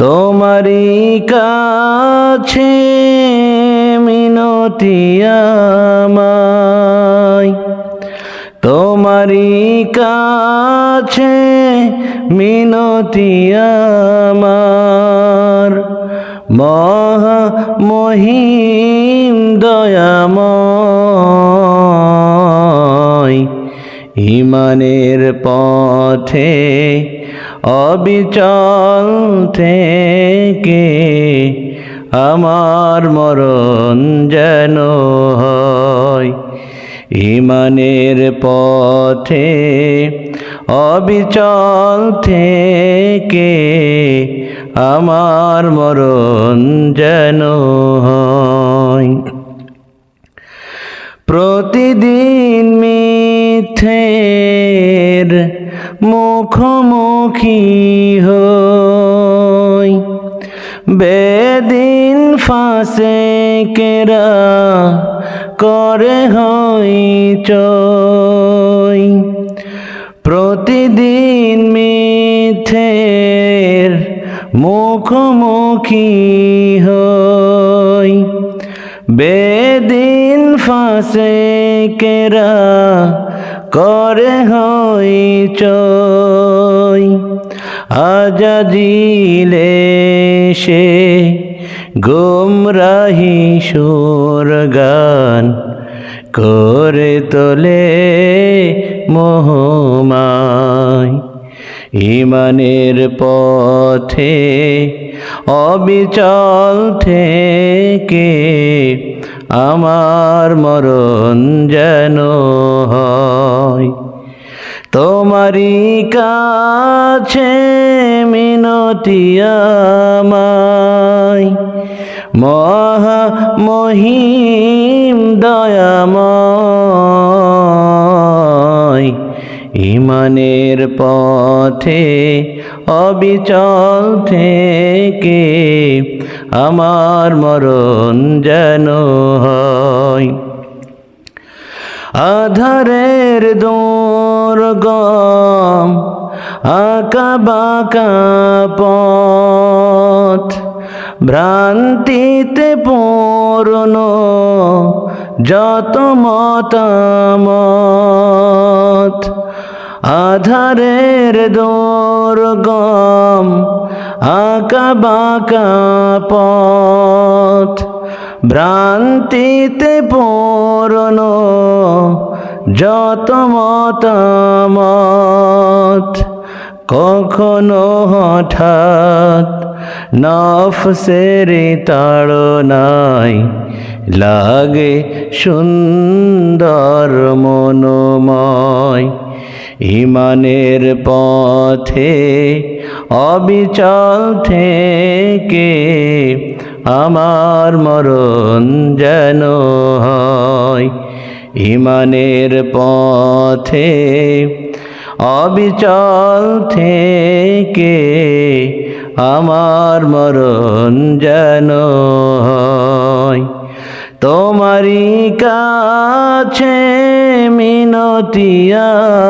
তোমারই কাছে মিনতি আমায়। তোমারই কাছে মিনতি আমার। মহা মহিম দয়াময়। ইমানের পথে অবিচল থেকে আমার মরণ যেন হয়। ইমানের পথে অবিচল থেকে আমার মরণ যেন হয়। প্রতিদিন মিথ্যের মুখোমুখি হই। বেদিন ফাঁসে কেরা করে হই চই। প্রতিদিন মিথ্যের মুখোমুখি হই। বেদিন ফাঁসে কেরা করে হই চই। আজাদিলে সে গুমরাহি সুর গান করে তোলে মোহমায়। ইমানের পথে অবিচল থেকে আমার মরণ যেন হয়। তোমারই কাছে মিনতি আমায়। মহা মহিম দয়াময়। ইমানের পথে অবিচল থেকে আমার মরণ যেন হয়। আধারের দুর্গম আঁকা বাঁকা পথ, ভ্রান্তিতে পূর্ণ যত মতামত আধারের দুর্গম আঁকা বাঁকা পথ। ভ্রান্তিতে পূর্ণ যত মতামত, কখনো হঠাৎ নফসের তাড়নায় লাগে সুন্দর মনোময়। ইমানের পথে অবিচল থেকে আমার মরণ যেন হয়। ইমানের পথে অবিচল থেকে আমার মরণ যেন হয়। তোমারই কাছে মিনতি আমায়